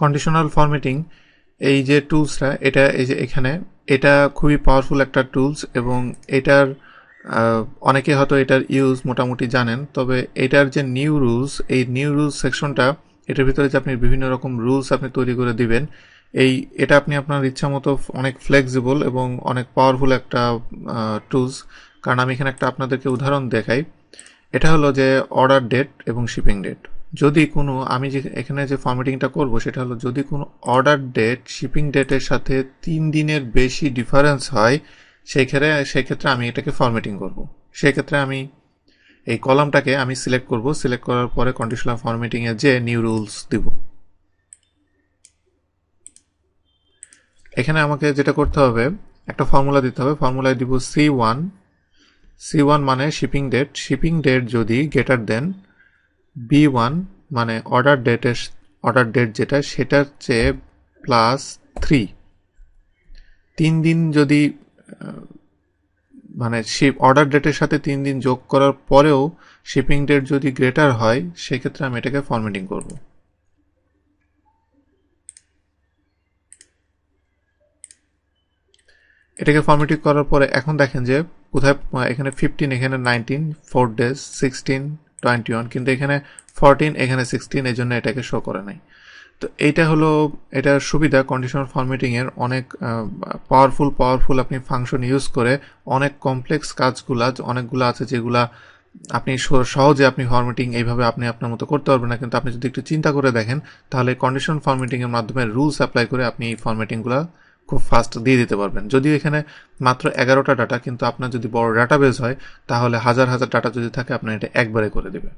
Conditional formatting এই যে টুলসটা এটা এই যে এখানে, এটা খুবই পাওয়ারফুল একটা টুলস এবং এটার অনেকে হয়তো এটার ইউজ মোটামুটি জানেন, তবে এটার যে নিউ রুলস এই নিউ রুলস সেকশনটা এটার ভিতরে যে আপনি বিভিন্ন রকম রুলস আপনি তৈরি করে দিবেন, এই, এটা আপনি আপনার ইচ্ছা মতো অনেক ফ্লেক্সিবল এবং অনেক পাওয়ারফুল একটা টুলস কারণ আমি এখানে একটা আপনাদেরকে উদাহরণ দেখাই। এটা হলো যে অর্ডার ডেট এবং শিপিং ডেট যদি কোনো, আমি যে, এখানে যে ফরম্যাটিংটা করব সেটা হলো যদি কোনো অর্ডার ডেট শিপিং ডেটের সাথে তিন দিনের বেশি ডিফারেন্স হয় সেই ক্ষেত্রে সেক্ষেত্রে আমি এটাকে ফরম্যাটিং করব। সেক্ষেত্রে আমি এই কলামটাকে আমি সিলেক্ট করব। সিলেক্ট করার পরে কন্ডিশনাল ফরম্যাটিংয়ে যে নিউ রুলস দিব। এখানে আমাকে যেটা করতে হবে, একটা ফর্মুলা দিতে হবে। ফর্মুলায় দিব সি ওয়ান সি ওয়ান মানে শিপিং ডেট শিপিং ডেট যদি গেটার দেন বি ওয়ান মানে অর্ডার ডেটের অর্ডার ডেট যেটা, সেটার চেয়ে প্লাস থ্রি তিন দিন যদি মানে শিপ অর্ডার ডেটের সাথে তিন দিন যোগ করার পরেও শিপিং ডেট যদি গ্রেটার হয়, সেক্ষেত্রে আমি এটাকে ফরম্যাটিং করব। এটাকে ফরম্যাটিং করার পরে এখন দেখেন যে, কোথায়, এখানে ফিফটিন এখানে nineteen four days sixteen twenty one, কিন্তু এখানে ফোরটিন, এখানে সিক্সটিন এই জন্য এটাকে শো করে নাই। তো এইটা হলো এটার সুবিধা কন্ডিশনাল ফরম্যাটিং এর অনেক পাওয়ারফুল পাওয়ারফুল আপনি ফাংশন ইউজ করে অনেক কমপ্লেক্স কাজগুলা, অনেকগুলো আছে যেগুলা আপনি সহজে আপনি ফরম্যাটিং এইভাবে আপনি আপনার মতো করতে পারবেন না। কিন্তু আপনি যদি একটু চিন্তা করে দেখেন, তাহলে কন্ডিশন ফরম্যাটিং এর মাধ্যমে রুলস অ্যাপ্লাই করে আপনি এই ফরম্যাটিংগুলো খুব ফাস্ট দিয়ে দিতে পারবেন। যদিও এখানে মাত্র এগারোটা ডাটা কিন্তু আপনার যদি বড় ডাটাবেস হয়, তাহলে হাজার হাজার ডাটা যদি থাকে আপনার এটা একবারে করে দেবে